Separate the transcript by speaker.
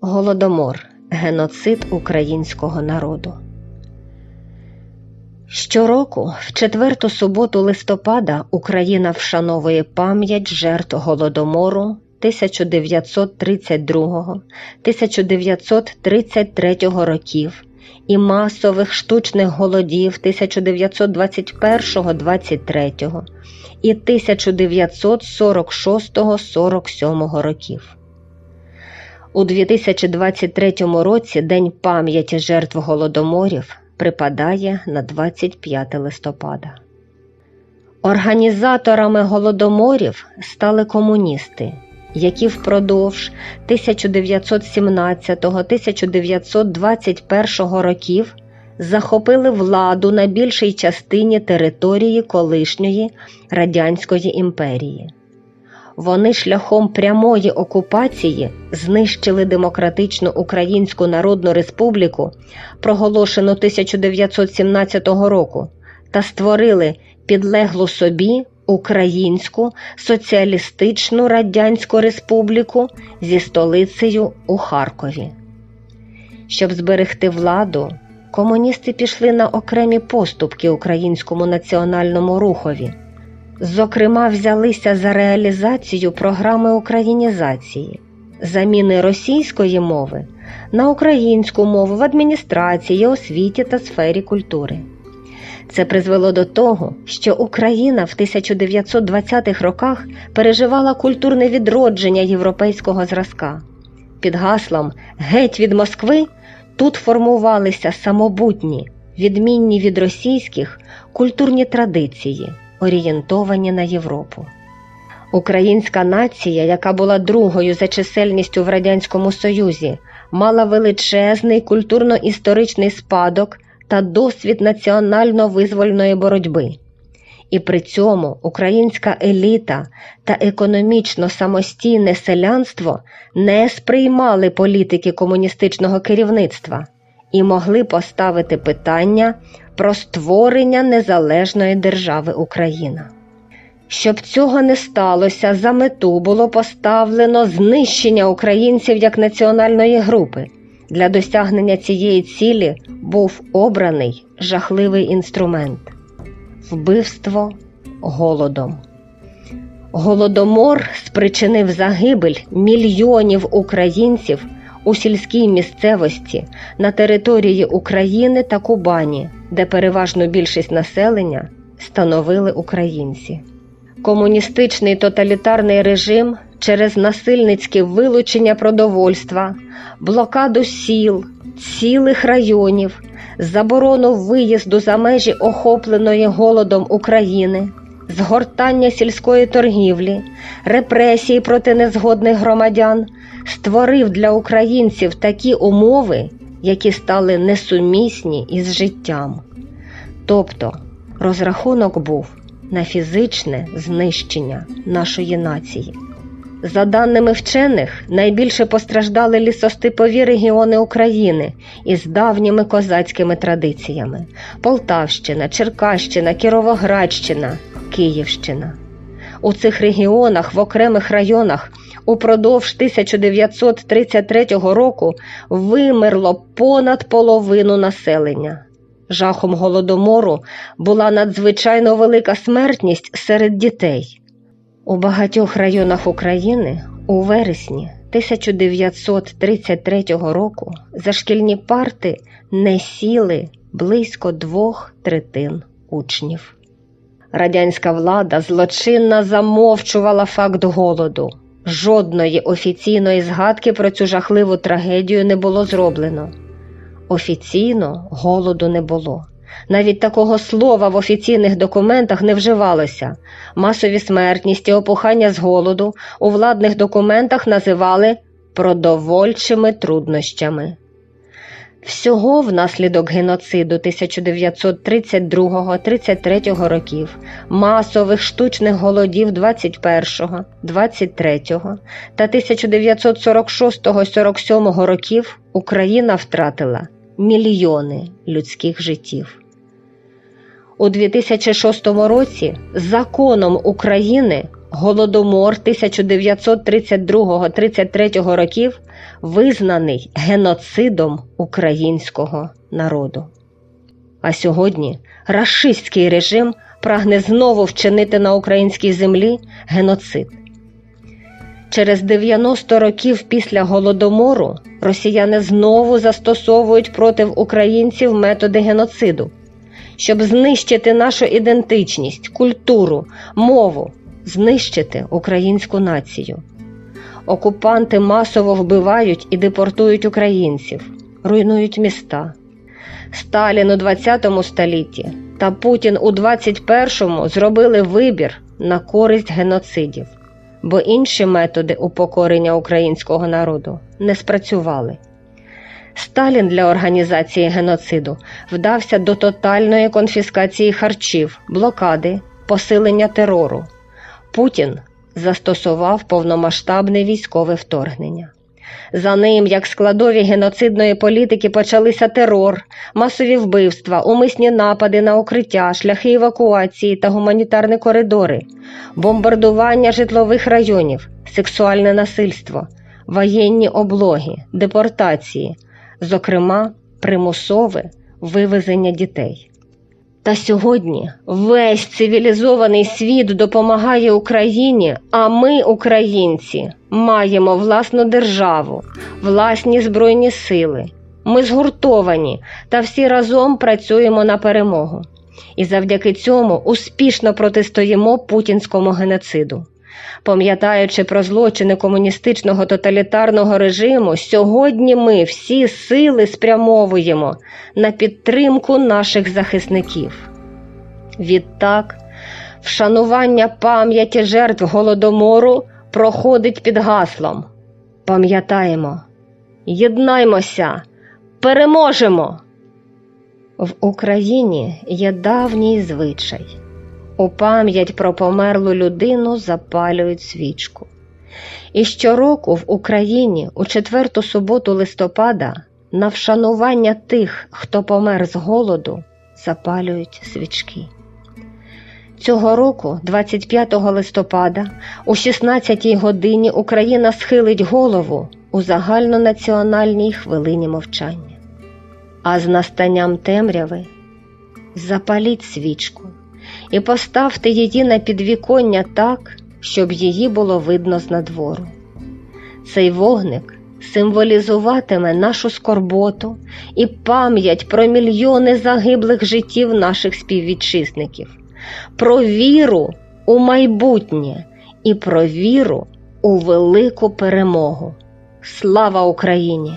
Speaker 1: Голодомор геноцид українського народу. Щороку, в четверту суботу листопада, Україна вшановує пам'ять жертв Голодомору 1932-1933 років і масових штучних голодів 1921-23 і 1946-47 років. У 2023 році День пам'яті жертв голодоморів припадає на 25 листопада. Організаторами голодоморів стали комуністи, які впродовж 1917-1921 років захопили владу на більшій частині території колишньої Радянської імперії. Вони шляхом прямої окупації знищили Демократичну Українську Народну Республіку, проголошену 1917 року, та створили підлеглу собі Українську Соціалістичну Радянську Республіку зі столицею у Харкові. Щоб зберегти владу, комуністи пішли на окремі поступки українському національному рухові. Зокрема, взялися за реалізацію програми українізації, заміни російської мови на українську мову в адміністрації, освіті та сфері культури. Це призвело до того, що Україна в 1920-х роках переживала культурне відродження європейського зразка. Під гаслом Геть від Москви тут формувалися самобутні, відмінні від російських культурні традиції орієнтовані на Європу. Українська нація, яка була другою за чисельністю в Радянському Союзі, мала величезний культурно-історичний спадок та досвід національно-визвольної боротьби. І при цьому українська еліта та економічно самостійне селянство не сприймали політики комуністичного керівництва і могли поставити питання про створення незалежної держави Україна. Щоб цього не сталося, за мету було поставлено знищення українців як національної групи. Для досягнення цієї цілі був обраний жахливий інструмент вбивство голодом. Голодомор спричинив загибель мільйонів українців у сільській місцевості на території України та Кубані, де переважну більшість населення становили українці. Комуністичний тоталітарний режим через насильницьке вилучення продовольства, блокаду сіл, цілих районів, заборону виїзду за межі охопленої голодом України, згортання сільської торгівлі, репресії проти незгодних громадян створив для українців такі умови, які стали несумісні із життям. Тобто розрахунок був на фізичне знищення нашої нації. За даними вчених, найбільше постраждали лісостепові регіони України із давніми козацькими традиціями: Полтавщина, Черкащина, Кіровоградщина, Київщина. У цих регіонах в окремих районах упродовж 1933 року вимерло понад половину населення. Жахом голодомору була надзвичайно велика смертність серед дітей. У багатьох районах України у вересні 1933 року за шкільні парти не сіли близько двох третин учнів. Радянська влада злочинно замовчувала факт голоду. Жодної офіційної згадки про цю жахливу трагедію не було зроблено. Офіційно голоду не було. Навіть такого слова в офіційних документах не вживалося. Масові смертність і опухання з голоду у владних документах називали продовольчими труднощами. Всього внаслідок геноциду 1932-33 років, масових штучних голодів 21, 23 та 1946-47 років Україна втратила мільйони людських життів. У 2006 році законом України Голодомор 1932-33 років визнаний геноцидом українського народу. А сьогодні рашистський режим прагне знову вчинити на українській землі геноцид. Через 90 років після голодомору росіяни знову застосовують проти українців методи геноциду, щоб знищити нашу ідентичність, культуру, мову, знищити українську націю. Окупанти масово вбивають і депортують українців, руйнують міста. Сталін у 20 столітті та Путін у 21-му зробили вибір на користь геноцидів, бо інші методи упокорення українського народу не спрацювали. Сталін для організації геноциду вдався до тотальної конфіскації харчів, блокади, посилення терору. Путін застосував повномасштабне військове вторгнення. За ним, як складові геноцидної політики, почалися терор, масові вбивства, умисні напади на укриття, шляхи евакуації та гуманітарні коридори, бомбардування житлових районів, сексуальне насильство, воєнні облоги, депортації, зокрема, примусове вивезення дітей. Та сьогодні весь цивілізований світ допомагає Україні, а ми, українці, маємо власну державу, власні збройні сили. Ми згуртовані та всі разом працюємо на перемогу. І завдяки цьому успішно протистоїмо путінському геноциду. Пам'ятаючи про злочини комуністичного тоталітарного режиму, сьогодні ми всі сили спрямовуємо на підтримку наших захисників. Відтак, вшанування пам'яті жертв голодомору проходить під гаслом. Пам'ятаємо, єднаймося, переможемо! В Україні є давній звичай. У пам'ять про померлу людину запалюють свічку. І щороку в Україні у четверту суботу листопада на вшанування тих, хто помер з голоду, запалюють свічки. Цього року, 25 листопада, о 16 годині Україна схилить голову у загальнонаціональній хвилині мовчання. А з настанням темряви запаліть свічку і поставте її на підвіконня так, щоб її було видно з надвору. Цей вогник символізуватиме нашу скорботу і пам'ять про мільйони загиблих життів наших співвітчизників, про віру у майбутнє і про віру у велику перемогу. Слава Україні!